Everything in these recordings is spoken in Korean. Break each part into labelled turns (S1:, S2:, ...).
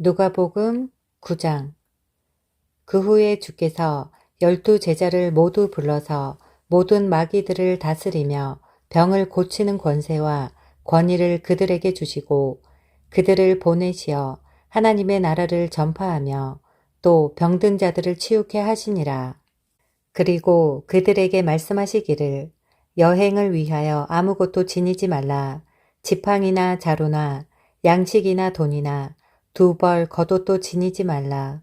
S1: 누가복음 9장 그 후에 주께서 열두 제자를 모두 불러서 모든 마귀들을 다스리며 병을 고치는 권세와 권위를 그들에게 주시고 그들을 보내시어 하나님의 나라를 전파하며 또 병든 자들을 치유케 하시니라. 그리고 그들에게 말씀하시기를 여행을 위하여 아무것도 지니지 말라. 지팡이나 자루나 양식이나 돈이나 두 벌 겉옷도 지니지 말라.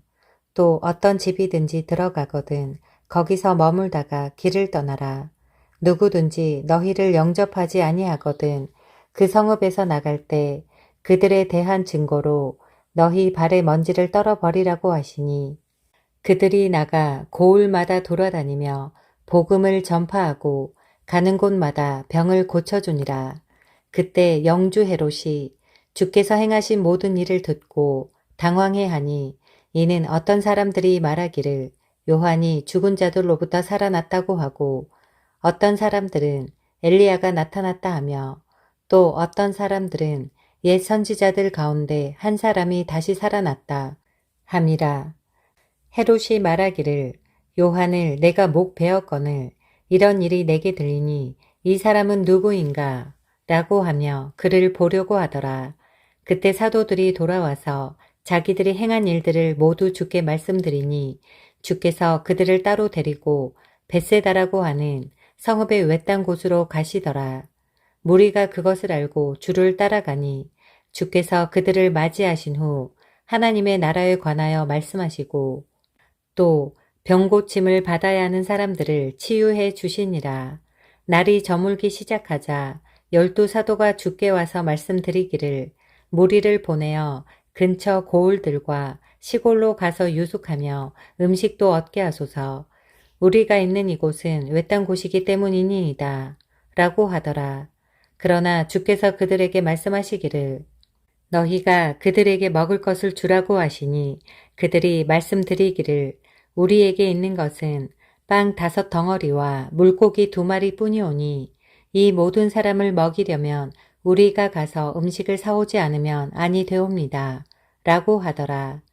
S1: 또 어떤 집이든지 들어가거든 거기서 머물다가 길을 떠나라. 누구든지 너희를 영접하지 아니하거든 그 성읍에서 나갈 때 그들에 대한 증거로 너희 발에 먼지를 떨어버리라고 하시니 그들이 나가 고을마다 돌아다니며 복음을 전파하고 가는 곳마다 병을 고쳐주니라. 그때 영주 헤롯이 주께서 행하신 모든 일을 듣고 당황해하니 이는 어떤 사람들이 말하기를 요한이 죽은 자들로부터 살아났다고 하고 어떤 사람들은 엘리야가 나타났다 하며 또 어떤 사람들은 옛 선지자들 가운데 한 사람이 다시 살아났다 함이라. 헤롯이 말하기를 요한을 내가 목 베었거늘 이런 일이 내게 들리니 이 사람은 누구인가? 라고 하며 그를 보려고 하더라. 그때 사도들이 돌아와서 자기들이 행한 일들을 모두 주께 말씀드리니 주께서 그들을 따로 데리고 베세다라고 하는 성읍의 외딴 곳으로 가시더라. 무리가 그것을 알고 주를 따라가니 주께서 그들을 맞이하신 후 하나님의 나라에 관하여 말씀하시고 또 병고침을 받아야 하는 사람들을 치유해 주시니라. 날이 저물기 시작하자 열두 사도가 주께 와서 말씀드리기를 무리를 보내어 근처 고을들과 시골로 가서 유숙하며 음식도 얻게 하소서. 우리가 있는 이곳은 외딴 곳이기 때문이니이다. 라고 하더라. 그러나 주께서 그들에게 말씀하시기를 너희가 그들에게 먹을 것을 주라고 하시니 그들이 말씀드리기를 우리에게 있는 것은 빵 다섯 덩어리와 물고기 두 마리 뿐이오니 이 모든 사람을 먹이려면 우리가 가서 음식을 사오지 않으면 아니 되옵니다. 라고 하더라.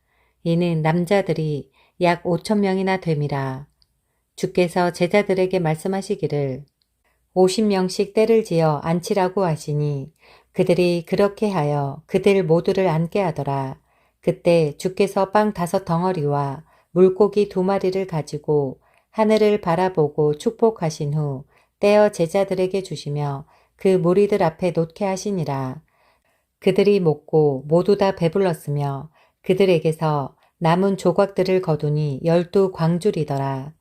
S1: 이는 남자들이 약 5천 명이나 됨이라. 주께서 제자들에게 말씀하시기를 50명씩 때를 지어 앉히라고 하시니 그들이 그렇게 하여 그들 모두를 앉게 하더라. 그때 주께서 빵 다섯 덩어리와 물고기 두 마리를 가지고 하늘을 바라보고 축복하신 후 떼어 제자들에게 주시며 그 무리들 앞에 놓게 하시니라. 그들이 먹고 모두 다 배불렀으며 그들에게서 남은 조각들을 거두니 열두 광줄이더라.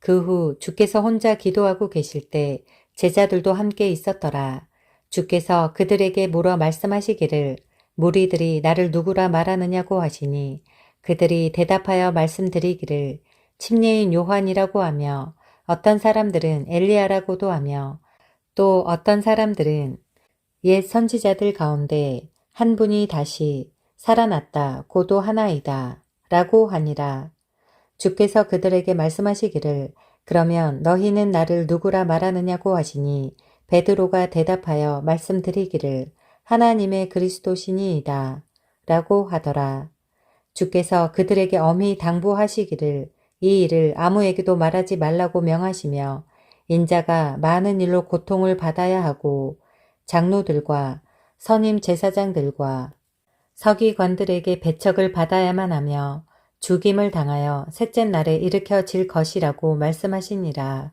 S1: 그 후 주께서 혼자 기도하고 계실 때 제자들도 함께 있었더라. 주께서 그들에게 물어 말씀하시기를 무리들이 나를 누구라 말하느냐고 하시니 그들이 대답하여 말씀드리기를 침례인 요한이라고 하며 어떤 사람들은 엘리야라고도 하며 또 어떤 사람들은 옛 선지자들 가운데 한 분이 다시 살아났다 고도 하나이다 라고 하니라. 주께서 그들에게 말씀하시기를 그러면 너희는 나를 누구라 말하느냐고 하시니 베드로가 대답하여 말씀드리기를 하나님의 그리스도시니이다 라고 하더라. 주께서 그들에게 엄히 당부하시기를 이 일을 아무에게도 말하지 말라고 명하시며 인자가 많은 일로 고통을 받아야 하고 장로들과 선임 제사장들과 서기관들에게 배척을 받아야만 하며 죽임을 당하여 셋째 날에 일으켜질 것이라고 말씀하시니라.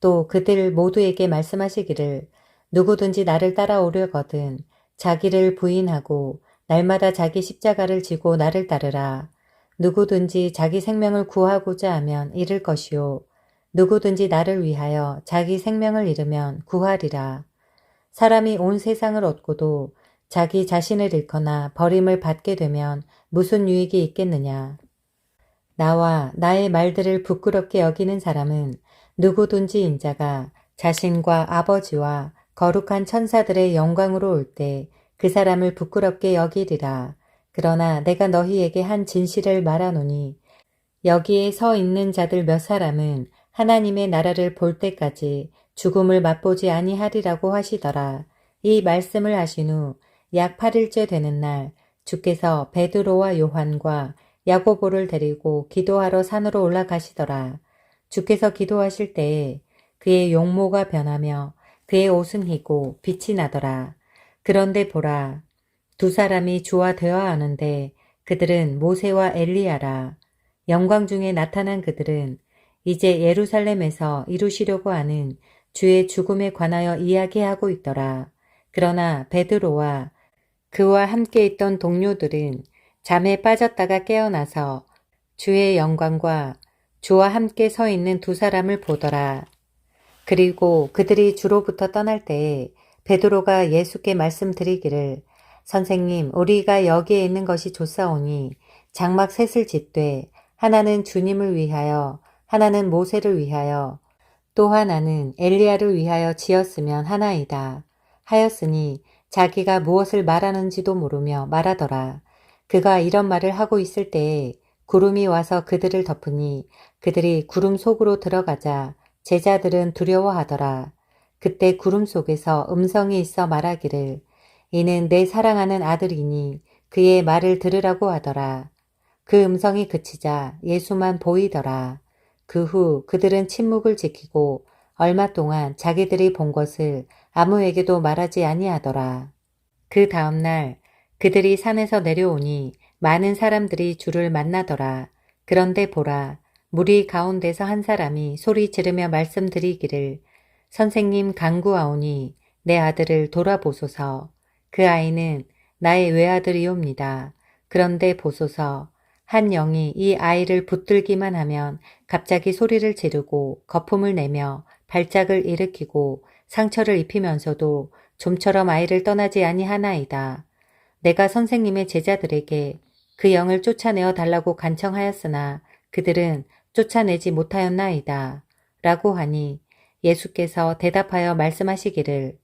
S1: 또 그들 모두에게 말씀하시기를 누구든지 나를 따라오려거든 자기를 부인하고 날마다 자기 십자가를 지고 나를 따르라. 누구든지 자기 생명을 구하고자 하면 잃을 것이요. 누구든지 나를 위하여 자기 생명을 잃으면 구하리라. 사람이 온 세상을 얻고도 자기 자신을 잃거나 버림을 받게 되면 무슨 유익이 있겠느냐. 나와 나의 말들을 부끄럽게 여기는 사람은 누구든지 인자가 자신과 아버지와 거룩한 천사들의 영광으로 올 때 그 사람을 부끄럽게 여기리라. 그러나 내가 너희에게 한 진실을 말하노니 여기에 서 있는 자들 몇 사람은 하나님의 나라를 볼 때까지 죽음을 맛보지 아니하리라고 하시더라. 이 말씀을 하신 후 약 8일째 되는 날 주께서 베드로와 요한과 야고보를 데리고 기도하러 산으로 올라가시더라. 주께서 기도하실 때에 그의 용모가 변하며 그의 옷은 희고 빛이 나더라. 그런데 보라, 두 사람이 주와 대화하는데 그들은 모세와 엘리야라. 영광 중에 나타난 그들은 이제 예루살렘에서 이루시려고 하는 주의 죽음에 관하여 이야기하고 있더라. 그러나 베드로와 그와 함께 있던 동료들은 잠에 빠졌다가 깨어나서 주의 영광과 주와 함께 서 있는 두 사람을 보더라. 그리고 그들이 주로부터 떠날 때에 베드로가 예수께 말씀드리기를 선생님 우리가 여기에 있는 것이 좋사오니 장막 셋을 짓되 하나는 주님을 위하여 하나는 모세를 위하여 또 하나는 엘리야를 위하여 지었으면 하나이다. 하였으니 자기가 무엇을 말하는지도 모르며 말하더라. 그가 이런 말을 하고 있을 때에 구름이 와서 그들을 덮으니 그들이 구름 속으로 들어가자 제자들은 두려워하더라. 그때 구름 속에서 음성이 있어 말하기를 이는 내 사랑하는 아들이니 그의 말을 들으라고 하더라. 그 음성이 그치자 예수만 보이더라. 그 후 그들은 침묵을 지키고 얼마 동안 자기들이 본 것을 아무에게도 말하지 아니하더라. 그 다음날 그들이 산에서 내려오니 많은 사람들이 주를 만나더라. 그런데 보라, 무리 가운데서 한 사람이 소리 지르며 말씀드리기를 선생님 강구하오니 내 아들을 돌아보소서. 그 아이는 나의 외아들이옵니다. 그런데 보소서 한 영이 이 아이를 붙들기만 하면 갑자기 소리를 지르고 거품을 내며 발작을 일으키고 상처를 입히면서도 좀처럼 아이를 떠나지 아니하나이다. 내가 선생님의 제자들에게 그 영을 쫓아내어 달라고 간청하였으나 그들은 쫓아내지 못하였나이다. 라고 하니 예수께서 대답하여 말씀하시기를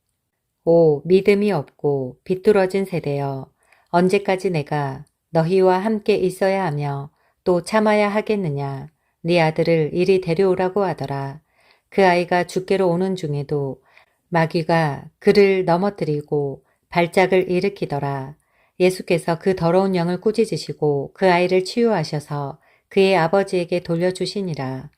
S1: 오 믿음이 없고 비뚤어진 세대여 언제까지 내가 너희와 함께 있어야 하며 또 참아야 하겠느냐 네 아들을 이리 데려오라고 하더라. 그 아이가 죽게로 오는 중에도 마귀가 그를 넘어뜨리고 발작을 일으키더라. 예수께서 그 더러운 영을 꾸짖으시고 그 아이를 치유하셔서 그의 아버지에게 돌려주시니라.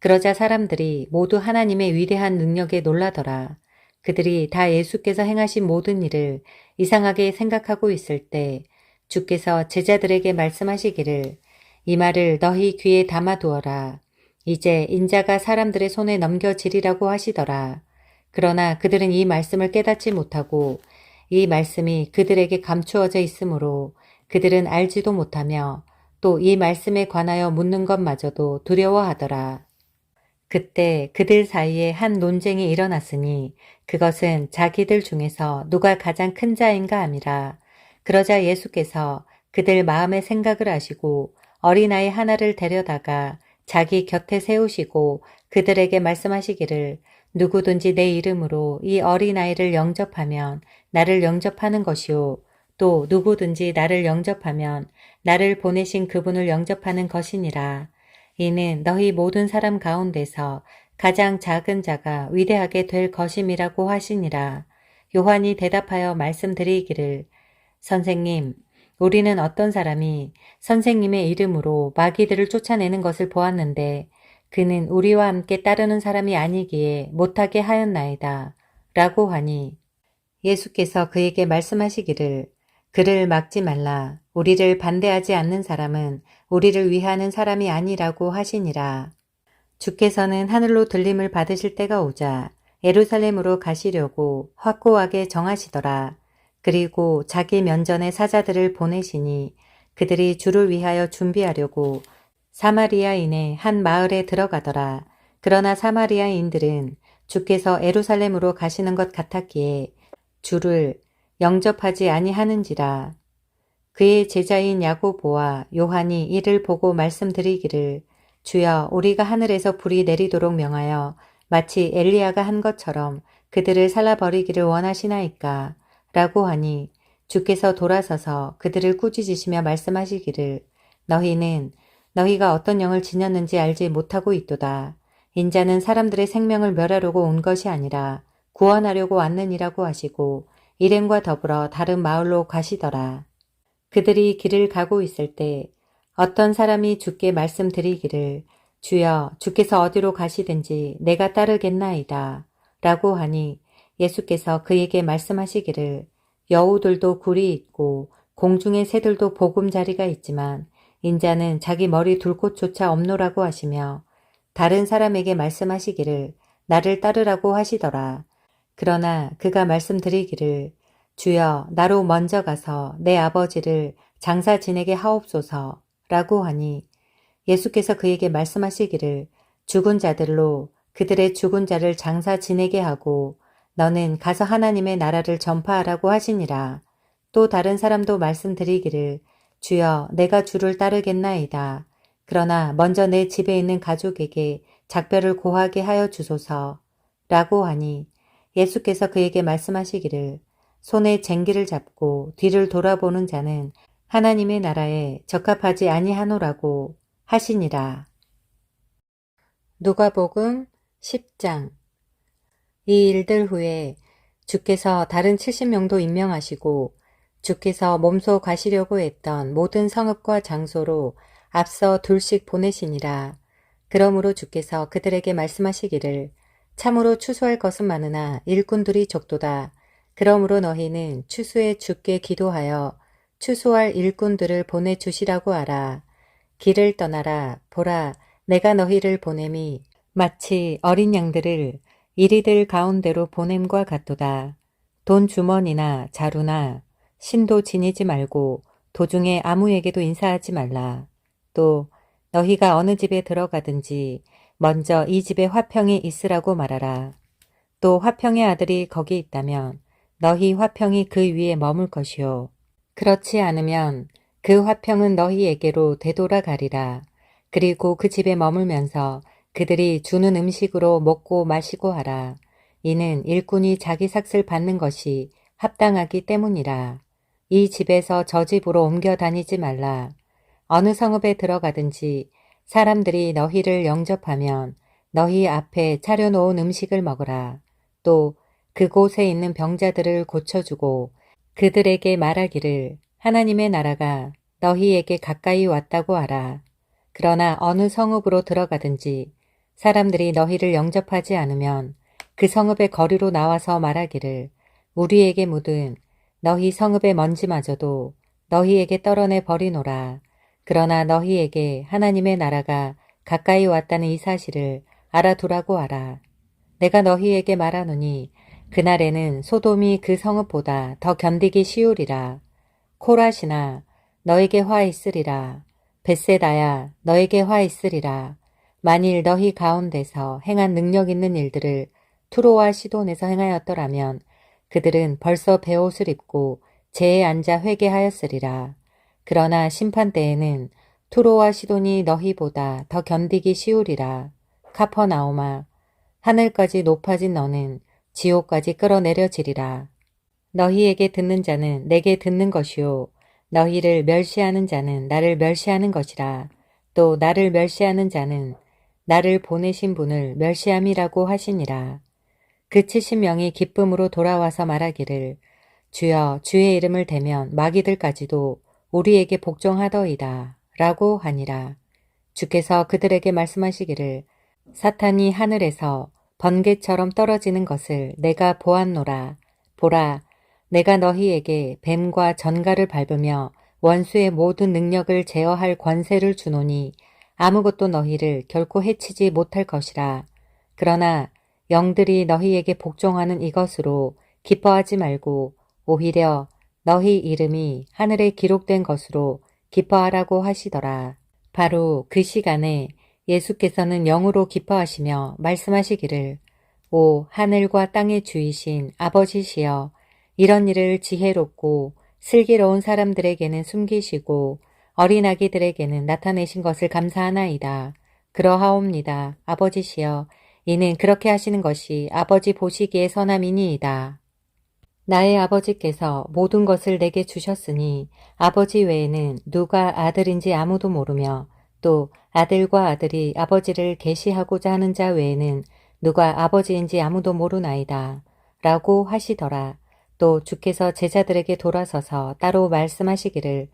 S1: 그러자 사람들이 모두 하나님의 위대한 능력에 놀라더라. 그들이 다 예수께서 행하신 모든 일을 이상하게 생각하고 있을 때 주께서 제자들에게 말씀하시기를 이 말을 너희 귀에 담아두어라. 이제 인자가 사람들의 손에 넘겨지리라고 하시더라. 그러나 그들은 이 말씀을 깨닫지 못하고 이 말씀이 그들에게 감추어져 있으므로 그들은 알지도 못하며 또 이 말씀에 관하여 묻는 것마저도 두려워하더라. 그때 그들 사이에 한 논쟁이 일어났으니 그것은 자기들 중에서 누가 가장 큰 자인가 함이라. 그러자 예수께서 그들 마음의 생각을 아시고 어린아이 하나를 데려다가 자기 곁에 세우시고 그들에게 말씀하시기를 누구든지 내 이름으로 이 어린아이를 영접하면 나를 영접하는 것이요. 또 누구든지 나를 영접하면 나를 보내신 그분을 영접하는 것이니라. 이는 너희 모든 사람 가운데서 가장 작은 자가 위대하게 될 것임이라고 하시니라. 요한이 대답하여 말씀드리기를 선생님, 우리는 어떤 사람이 선생님의 이름으로 마귀들을 쫓아내는 것을 보았는데 그는 우리와 함께 따르는 사람이 아니기에 못하게 하였나이다. 라고 하니 예수께서 그에게 말씀하시기를 그를 막지 말라. 우리를 반대하지 않는 사람은 우리를 위하는 사람이 아니라고 하시니라. 주께서는 하늘로 들림을 받으실 때가 오자 예루살렘으로 가시려고 확고하게 정하시더라. 그리고 자기 면전에 사자들을 보내시니 그들이 주를 위하여 준비하려고 사마리아인의 한 마을에 들어가더라. 그러나 사마리아인들은 주께서 에루살렘으로 가시는 것 같았기에 주를 영접하지 아니하는지라. 그의 제자인 야고보와 요한이 이를 보고 말씀드리기를 주여 우리가 하늘에서 불이 내리도록 명하여 마치 엘리야가 한 것처럼 그들을 살라버리기를 원하시나이까 라고 하니 주께서 돌아서서 그들을 꾸짖으시며 말씀하시기를 너희는 너희가 어떤 영을 지녔는지 알지 못하고 있도다. 인자는 사람들의 생명을 멸하려고 온 것이 아니라 구원하려고 왔느니라고 하시고 일행과 더불어 다른 마을로 가시더라. 그들이 길을 가고 있을 때 어떤 사람이 주께 말씀드리기를 주여 주께서 어디로 가시든지 내가 따르겠나이다 라고 하니 예수께서 그에게 말씀하시기를 여우들도 굴이 있고 공중의 새들도 보금자리가 있지만 인자는 자기 머리 둘 곳조차 없노라고 하시며 다른 사람에게 말씀하시기를 나를 따르라고 하시더라. 그러나 그가 말씀드리기를 주여 나로 먼저 가서 내 아버지를 장사 지내게 하옵소서 라고 하니 예수께서 그에게 말씀하시기를 죽은 자들로 그들의 죽은 자를 장사 지내게 하고 너는 가서 하나님의 나라를 전파하라고 하시니라. 또 다른 사람도 말씀드리기를 주여 내가 주를 따르겠나이다. 그러나 먼저 내 집에 있는 가족에게 작별을 고하게 하여 주소서. 라고 하니 예수께서 그에게 말씀하시기를 손에 쟁기를 잡고 뒤를 돌아보는 자는 하나님의 나라에 적합하지 아니하노라고 하시니라. 누가복음 10장 이 일들 후에 주께서 다른 70명도 임명하시고 주께서 몸소 가시려고 했던 모든 성읍과 장소로 앞서 둘씩 보내시니라. 그러므로 주께서 그들에게 말씀하시기를 참으로 추수할 것은 많으나 일꾼들이 적도다. 그러므로 너희는 추수에 주께 기도하여 추수할 일꾼들을 보내주시라고 하라. 길을 떠나라. 보라. 내가 너희를 보냄이 마치 어린 양들을 이리들 가운데로 보냄과 같도다. 돈 주머니나 자루나 신도 지니지 말고 도중에 아무에게도 인사하지 말라. 또 너희가 어느 집에 들어가든지 먼저 이 집에 화평이 있으라고 말하라. 또 화평의 아들이 거기 있다면 너희 화평이 그 위에 머물 것이요. 그렇지 않으면 그 화평은 너희에게로 되돌아가리라. 그리고 그 집에 머물면서 그들이 주는 음식으로 먹고 마시고 하라. 이는 일꾼이 자기 삭슬 받는 것이 합당하기 때문이라. 이 집에서 저 집으로 옮겨 다니지 말라. 어느 성읍에 들어가든지 사람들이 너희를 영접하면 너희 앞에 차려놓은 음식을 먹으라. 또 그곳에 있는 병자들을 고쳐주고 그들에게 말하기를 하나님의 나라가 너희에게 가까이 왔다고 하라. 그러나 어느 성읍으로 들어가든지 사람들이 너희를 영접하지 않으면 그 성읍의 거리로 나와서 말하기를 우리에게 묻은 너희 성읍의 먼지마저도 너희에게 떨어내 버리노라. 그러나 너희에게 하나님의 나라가 가까이 왔다는 이 사실을 알아두라고 하라. 내가 너희에게 말하노니 그날에는 소돔이 그 성읍보다 더 견디기 쉬우리라. 코라시나 너에게 화 있으리라. 베세다야 너에게 화 있으리라. 만일 너희 가운데서 행한 능력 있는 일들을 투로와 시돈에서 행하였더라면 그들은 벌써 베옷을 입고 재에 앉아 회개하였으리라. 그러나 심판 때에는 투로와 시돈이 너희보다 더 견디기 쉬우리라. 카퍼나오마 하늘까지 높아진 너는 지옥까지 끌어내려지리라. 너희에게 듣는 자는 내게 듣는 것이요 너희를 멸시하는 자는 나를 멸시하는 것이라. 또 나를 멸시하는 자는 나를 보내신 분을 멸시함이라고 하시니라. 그 칠십 명이 기쁨으로 돌아와서 말하기를 주여 주의 이름을 대면 마귀들까지도 우리에게 복종하더이다 라고 하니라. 주께서 그들에게 말씀하시기를 사탄이 하늘에서 번개처럼 떨어지는 것을 내가 보았노라. 보라, 내가 너희에게 뱀과 전갈을 밟으며 원수의 모든 능력을 제어할 권세를 주노니 아무것도 너희를 결코 해치지 못할 것이라. 그러나 영들이 너희에게 복종하는 이것으로 기뻐하지 말고 오히려 너희 이름이 하늘에 기록된 것으로 기뻐하라고 하시더라. 바로 그 시간에 예수께서는 영으로 기뻐하시며 말씀하시기를 오 하늘과 땅의 주이신 아버지시여 이런 일을 지혜롭고 슬기로운 사람들에게는 숨기시고 어린 아기들에게는 나타내신 것을 감사하나이다. 그러하옵니다. 아버지시여 이는 그렇게 하시는 것이 아버지 보시기에 선함이니이다. 나의 아버지께서 모든 것을 내게 주셨으니 아버지 외에는 누가 아들인지 아무도 모르며 또 아들과 아들이 아버지를 계시하고자 하는 자 외에는 누가 아버지인지 아무도 모르나이다. 라고 하시더라. 또 주께서 제자들에게 돌아서서 따로 말씀하시기를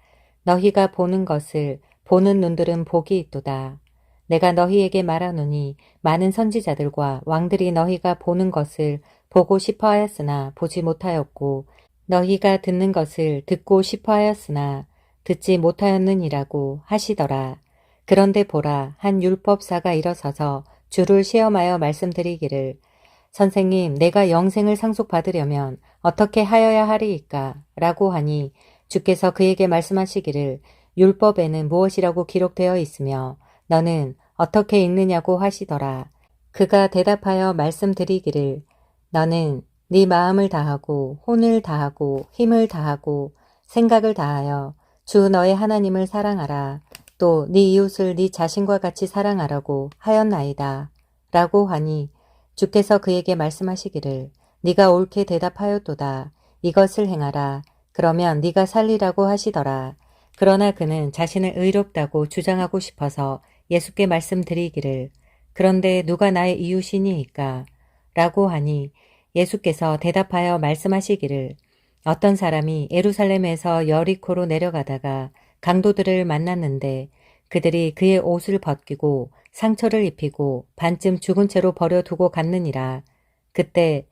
S1: 너희가 보는 것을 보는 눈들은 복이 있도다. 내가 너희에게 말하노니 많은 선지자들과 왕들이 너희가 보는 것을 보고 싶어 하였으나 보지 못하였고 너희가 듣는 것을 듣고 싶어 하였으나 듣지 못하였느니라고 하시더라. 그런데 보라 한 율법사가 일어서서 주를 시험하여 말씀드리기를 선생님 내가 영생을 상속받으려면 어떻게 하여야 하리이까 라고 하니 주께서 그에게 말씀하시기를 율법에는 무엇이라고 기록되어 있으며 너는 어떻게 읽느냐고 하시더라. 그가 대답하여 말씀드리기를 너는 네 마음을 다하고 혼을 다하고 힘을 다하고 생각을 다하여 주 너의 하나님을 사랑하라. 또 네 이웃을 네 자신과 같이 사랑하라고 하였나이다. 라고 하니 주께서 그에게 말씀하시기를 네가 옳게 대답하였도다. 이것을 행하라. 그러면 네가 살리라고 하시더라. 그러나 그는 자신을 의롭다고 주장하고 싶어서 예수께 말씀드리기를 그런데 누가 나의 이웃이니이까? 라고 하니 예수께서 대답하여 말씀하시기를 어떤 사람이 에루살렘에서 여리코로 내려가다가 강도들을 만났는데 그들이 그의 옷을 벗기고 상처를 입히고 반쯤 죽은 채로 버려두고 갔느니라. 그때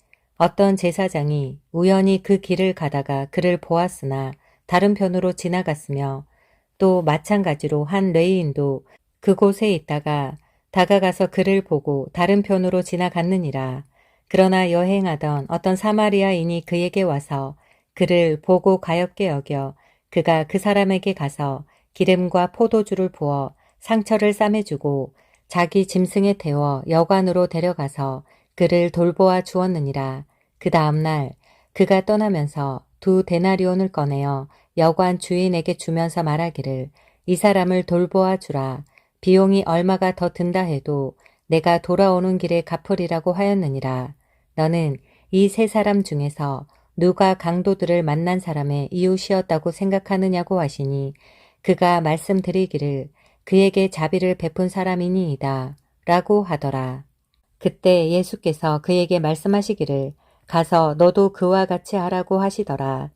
S1: 어떤 제사장이 우연히 그 길을 가다가 그를 보았으나 다른 편으로 지나갔으며 또 마찬가지로 한 레이인도 그곳에 있다가 다가가서 그를 보고 다른 편으로 지나갔느니라. 그러나 여행하던 어떤 사마리아인이 그에게 와서 그를 보고 가엾게 여겨 그가 그 사람에게 가서 기름과 포도주를 부어 상처를 싸매주고 자기 짐승에 태워 여관으로 데려가서 그를 돌보아 주었느니라. 그 다음날 그가 떠나면서 두 데나리온을 꺼내어 여관 주인에게 주면서 말하기를 이 사람을 돌보아 주라. 비용이 얼마가 더 든다 해도 내가 돌아오는 길에 갚으리라고 하였느니라. 너는 이 세 사람 중에서 누가 강도들을 만난 사람의 이웃이었다고 생각하느냐고 하시니 그가 말씀드리기를 그에게 자비를 베푼 사람이니이다. 라고 하더라. 그때 예수께서 그에게 말씀하시기를 가서 너도 그와 같이 하라고 하시더라.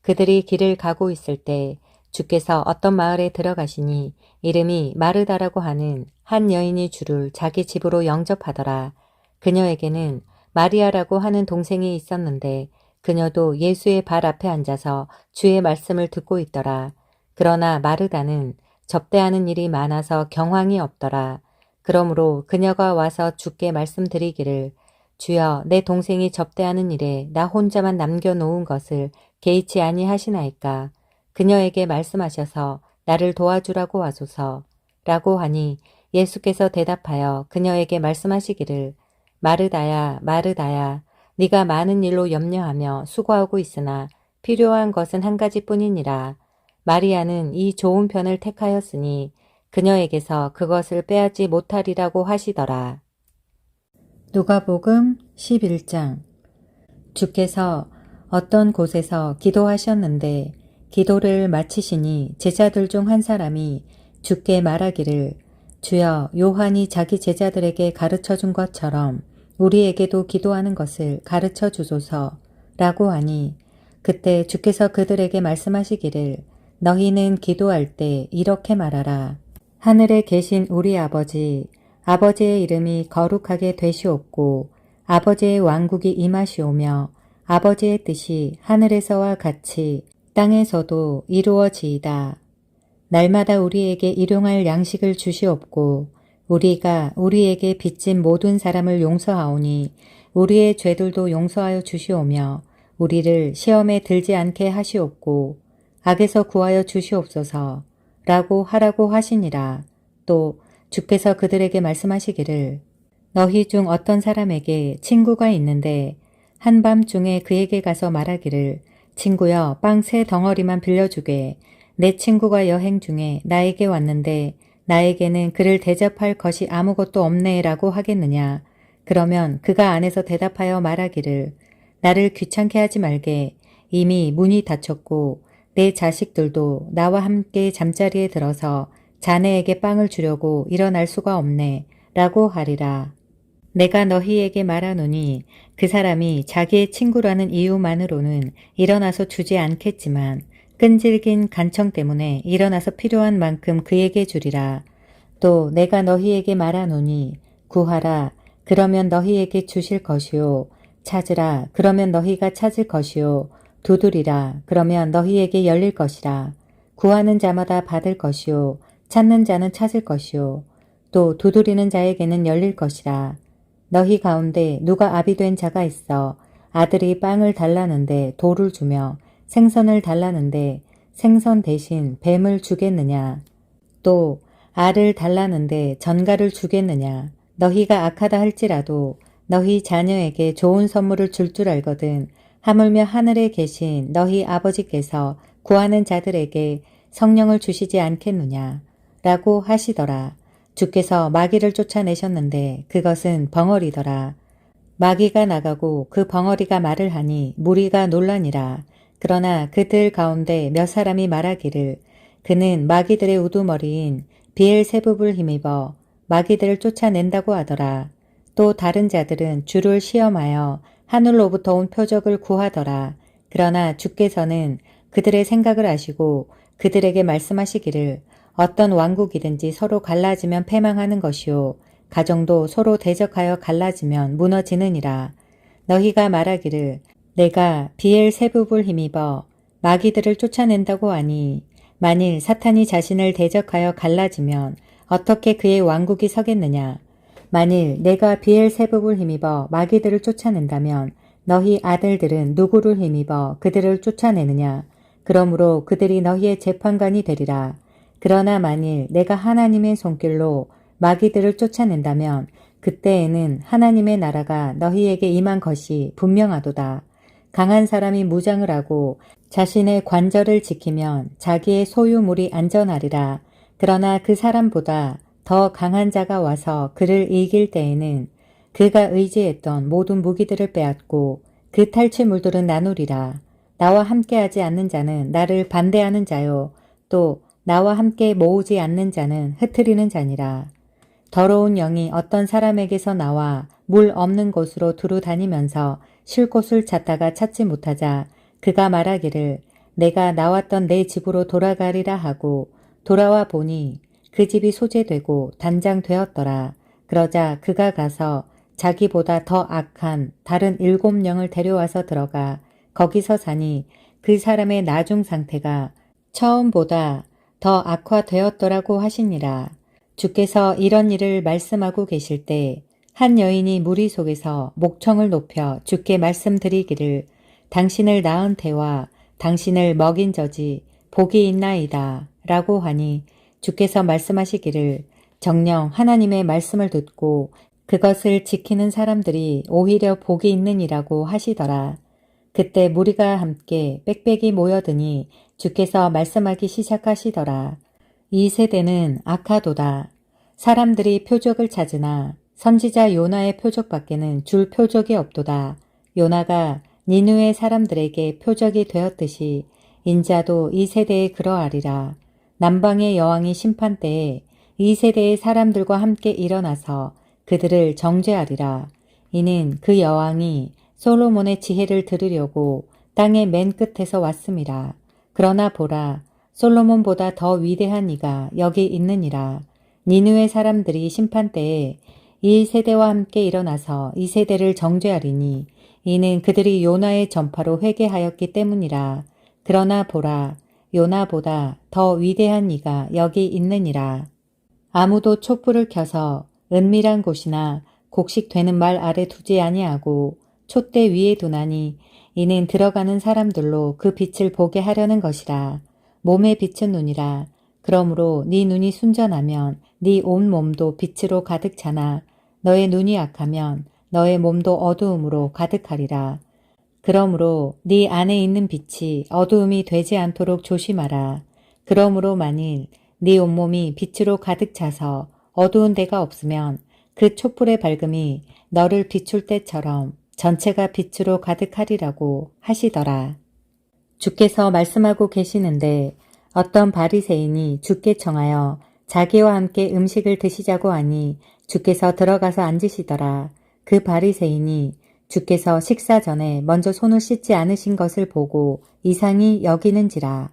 S1: 그들이 길을 가고 있을 때 주께서 어떤 마을에 들어가시니 이름이 마르다라고 하는 한 여인이 주를 자기 집으로 영접하더라. 그녀에게는 마리아라고 하는 동생이 있었는데 그녀도 예수의 발 앞에 앉아서 주의 말씀을 듣고 있더라. 그러나 마르다는 접대하는 일이 많아서 경황이 없더라. 그러므로 그녀가 와서 주께 말씀드리기를 주여 내 동생이 접대하는 일에 나 혼자만 남겨놓은 것을 개의치 아니하시나이까. 그녀에게 말씀하셔서 나를 도와주라고 하소서. 라고 하니 예수께서 대답하여 그녀에게 말씀하시기를 마르다야 마르다야 네가 많은 일로 염려하며 수고하고 있으나 필요한 것은 한 가지뿐이니라. 마리아는 이 좋은 편을 택하였으니 그녀에게서 그것을 빼앗지 못하리라고 하시더라. 누가복음 11장 주께서 어떤 곳에서 기도하셨는데 기도를 마치시니 제자들 중 한 사람이 주께 말하기를 주여 요한이 자기 제자들에게 가르쳐 준 것처럼 우리에게도 기도하는 것을 가르쳐 주소서 라고 하니 그때 주께서 그들에게 말씀하시기를 너희는 기도할 때 이렇게 말하라. 하늘에 계신 우리 아버지, 아버지의 이름이 거룩하게 되시옵고 아버지의 왕국이 임하시오며 아버지의 뜻이 하늘에서와 같이 땅에서도 이루어지이다. 날마다 우리에게 일용할 양식을 주시옵고 우리가 우리에게 빚진 모든 사람을 용서하오니 우리의 죄들도 용서하여 주시오며 우리를 시험에 들지 않게 하시옵고 악에서 구하여 주시옵소서 라고 하라고 하시니라. 또 주께서 그들에게 말씀하시기를 너희 중 어떤 사람에게 친구가 있는데 한밤중에 그에게 가서 말하기를 친구여 빵 세 덩어리만 빌려주게 내 친구가 여행 중에 나에게 왔는데 나에게는 그를 대접할 것이 아무것도 없네라고 하겠느냐. 그러면 그가 안에서 대답하여 말하기를 나를 귀찮게 하지 말게 이미 문이 닫혔고 내 자식들도 나와 함께 잠자리에 들어서 자네에게 빵을 주려고 일어날 수가 없네 라고 하리라. 내가 너희에게 말하노니 그 사람이 자기의 친구라는 이유만으로는 일어나서 주지 않겠지만 끈질긴 간청 때문에 일어나서 필요한 만큼 그에게 주리라. 또 내가 너희에게 말하노니 구하라. 그러면 너희에게 주실 것이요. 찾으라. 그러면 너희가 찾을 것이요. 두드리라. 그러면 너희에게 열릴 것이라. 구하는 자마다 받을 것이요 찾는 자는 찾을 것이요. 또 두드리는 자에게는 열릴 것이라. 너희 가운데 누가 아비 된 자가 있어 아들이 빵을 달라는데 돌을 주며 생선을 달라는데 생선 대신 뱀을 주겠느냐? 또 알을 달라는데 전갈을 주겠느냐? 너희가 악하다 할지라도 너희 자녀에게 좋은 선물을 줄줄 알거든 하물며 하늘에 계신 너희 아버지께서 구하는 자들에게 성령을 주시지 않겠느냐 라고 하시더라. 주께서 마귀를 쫓아내셨는데 그것은 벙어리더라. 마귀가 나가고 그 벙어리가 말을 하니 무리가 논란이라. 그러나 그들 가운데 몇 사람이 말하기를 그는 마귀들의 우두머리인 비엘세붑을 힘입어 마귀들을 쫓아낸다고 하더라. 또 다른 자들은 주를 시험하여 하늘로부터 온 표적을 구하더라. 그러나 주께서는 그들의 생각을 아시고 그들에게 말씀하시기를 어떤 왕국이든지 서로 갈라지면 패망하는 것이요 가정도 서로 대적하여 갈라지면 무너지느니라. 너희가 말하기를 내가 비엘세붑을 힘입어 마귀들을 쫓아낸다고 하니 만일 사탄이 자신을 대적하여 갈라지면 어떻게 그의 왕국이 서겠느냐? 만일 내가 비엘세붑을 힘입어 마귀들을 쫓아낸다면 너희 아들들은 누구를 힘입어 그들을 쫓아내느냐? 그러므로 그들이 너희의 재판관이 되리라. 그러나 만일 내가 하나님의 손길로 마귀들을 쫓아낸다면 그때에는 하나님의 나라가 너희에게 임한 것이 분명하도다. 강한 사람이 무장을 하고 자신의 관절을 지키면 자기의 소유물이 안전하리라. 그러나 그 사람보다 더 강한 자가 와서 그를 이길 때에는 그가 의지했던 모든 무기들을 빼앗고 그 탈취물들은 나누리라. 나와 함께하지 않는 자는 나를 반대하는 자요. 또 나와 함께 모으지 않는 자는 흩트리는 자니라. 더러운 영이 어떤 사람에게서 나와 물 없는 곳으로 두루 다니면서 쉴 곳을 찾다가 찾지 못하자 그가 말하기를 내가 나왔던 내 집으로 돌아가리라 하고 돌아와 보니 그 집이 소재되고 단장 되었더라. 그러자 그가 가서 자기보다 더 악한 다른 일곱 명을 데려와서 들어가 거기서 사니 그 사람의 나중 상태가 처음보다 더 악화되었더라고 하시니라. 주께서 이런 일을 말씀하고 계실 때 한 여인이 무리 속에서 목청을 높여 주께 말씀드리기를 당신을 낳은 태와 당신을 먹인 저지 복이 있나이다 라고 하니 주께서 말씀하시기를 정령 하나님의 말씀을 듣고 그것을 지키는 사람들이 오히려 복이 있느니라고 하시더라. 그때 무리가 함께 빽빽이 모여드니 주께서 말씀하기 시작하시더라. 이 세대는 악하도다. 사람들이 표적을 찾으나 선지자 요나의 표적밖에는 줄 표적이 없도다. 요나가 니누의 사람들에게 표적이 되었듯이 인자도 이 세대에 그러하리라. 남방의 여왕이 심판 때에 이 세대의 사람들과 함께 일어나서 그들을 정죄하리라. 이는 그 여왕이 솔로몬의 지혜를 들으려고 땅의 맨 끝에서 왔습니다. 그러나 보라, 솔로몬보다 더 위대한 이가 여기 있느니라. 니누의 사람들이 심판 때에 이 세대와 함께 일어나서 이 세대를 정죄하리니 이는 그들이 요나의 전파로 회개하였기 때문이라. 그러나 보라, 요나보다 더 위대한 이가 여기 있느니라. 아무도 촛불을 켜서 은밀한 곳이나 곡식되는 말 아래 두지 아니하고 촛대 위에 두나니 이는 들어가는 사람들로 그 빛을 보게 하려는 것이라. 몸에 빛은 눈이라. 그러므로 네 눈이 순전하면 네 온 몸도 빛으로 가득 차나 너의 눈이 악하면 너의 몸도 어두움으로 가득하리라. 그러므로 네 안에 있는 빛이 어두움이 되지 않도록 조심하라. 그러므로 만일 네 온몸이 빛으로 가득 차서 어두운 데가 없으면 그 촛불의 밝음이 너를 비출 때처럼 전체가 빛으로 가득하리라고 하시더라. 주께서 말씀하고 계시는데 어떤 바리새인이 주께 청하여 자기와 함께 음식을 드시자고 하니 주께서 들어가서 앉으시더라. 그 바리새인이 주께서 식사 전에 먼저 손을 씻지 않으신 것을 보고 이상히 여기는지라.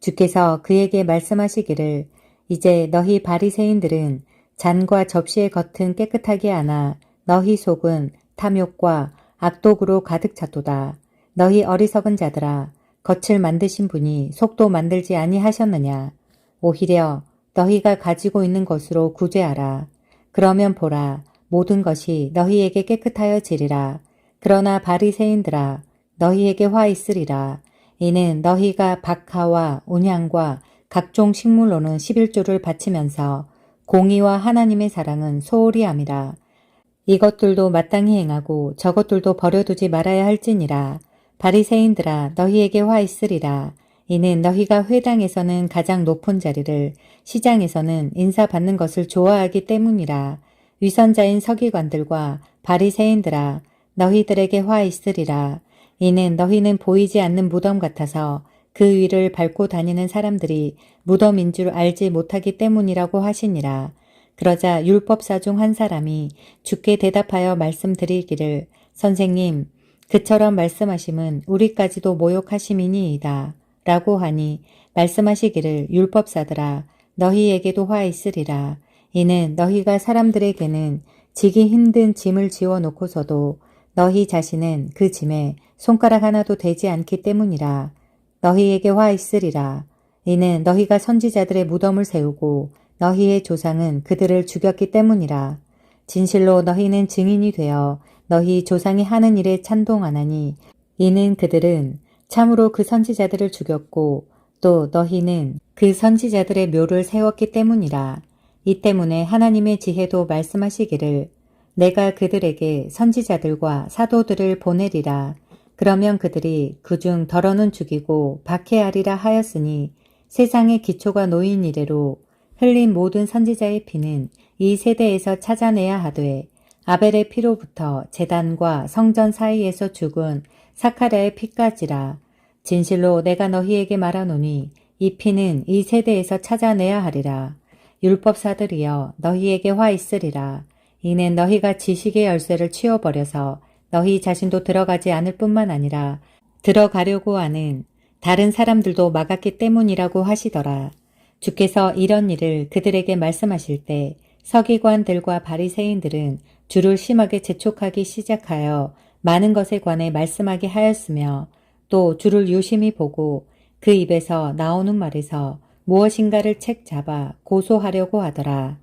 S1: 주께서 그에게 말씀하시기를 이제 너희 바리새인들은 잔과 접시의 겉은 깨끗하게 하나 너희 속은 탐욕과 악독으로 가득 찼도다. 너희 어리석은 자들아 겉을 만드신 분이 속도 만들지 아니하셨느냐. 오히려 너희가 가지고 있는 것으로 구제하라. 그러면 보라 모든 것이 너희에게 깨끗하여 지리라. 그러나 바리새인들아 너희에게 화 있으리라. 이는 너희가 박하와 운향과 각종 식물로는 11조를 바치면서 공의와 하나님의 사랑은 소홀히 함이라. 이것들도 마땅히 행하고 저것들도 버려두지 말아야 할지니라. 바리새인들아 너희에게 화 있으리라. 이는 너희가 회당에서는 가장 높은 자리를 시장에서는 인사받는 것을 좋아하기 때문이라. 위선자인 서기관들과 바리새인들아 너희들에게 화 있으리라. 이는 너희는 보이지 않는 무덤 같아서 그 위를 밟고 다니는 사람들이 무덤인 줄 알지 못하기 때문이라고 하시니라. 그러자 율법사 중 한 사람이 주께 대답하여 말씀드리기를 선생님 그처럼 말씀하심은 우리까지도 모욕하심이니이다. 라고 하니 말씀하시기를 율법사들아 너희에게도 화 있으리라. 이는 너희가 사람들에게는 지기 힘든 짐을 지워 놓고서도 너희 자신은 그 짐에 손가락 하나도 되지 않기 때문이라. 너희에게 화 있으리라. 이는 너희가 선지자들의 무덤을 세우고 너희의 조상은 그들을 죽였기 때문이라. 진실로 너희는 증인이 되어 너희 조상이 하는 일에 찬동하나니 이는 그들은 참으로 그 선지자들을 죽였고 또 너희는 그 선지자들의 묘를 세웠기 때문이라. 이 때문에 하나님의 지혜도 말씀하시기를 내가 그들에게 선지자들과 사도들을 보내리라. 그러면 그들이 그중 덜어는 죽이고 박해하리라 하였으니 세상의 기초가 놓인 이래로 흘린 모든 선지자의 피는 이 세대에서 찾아내야 하되 아벨의 피로부터 재단과 성전 사이에서 죽은 사카랴의 피까지라. 진실로 내가 너희에게 말하노니 이 피는 이 세대에서 찾아내야 하리라. 율법사들이여 너희에게 화 있으리라. 이는 너희가 지식의 열쇠를 치워버려서 너희 자신도 들어가지 않을 뿐만 아니라 들어가려고 하는 다른 사람들도 막았기 때문이라고 하시더라. 주께서 이런 일을 그들에게 말씀하실 때 서기관들과 바리새인들은 주를 심하게 재촉하기 시작하여 많은 것에 관해 말씀하게 하였으며 또 주를 유심히 보고 그 입에서 나오는 말에서 무엇인가를 책 잡아 고소하려고 하더라.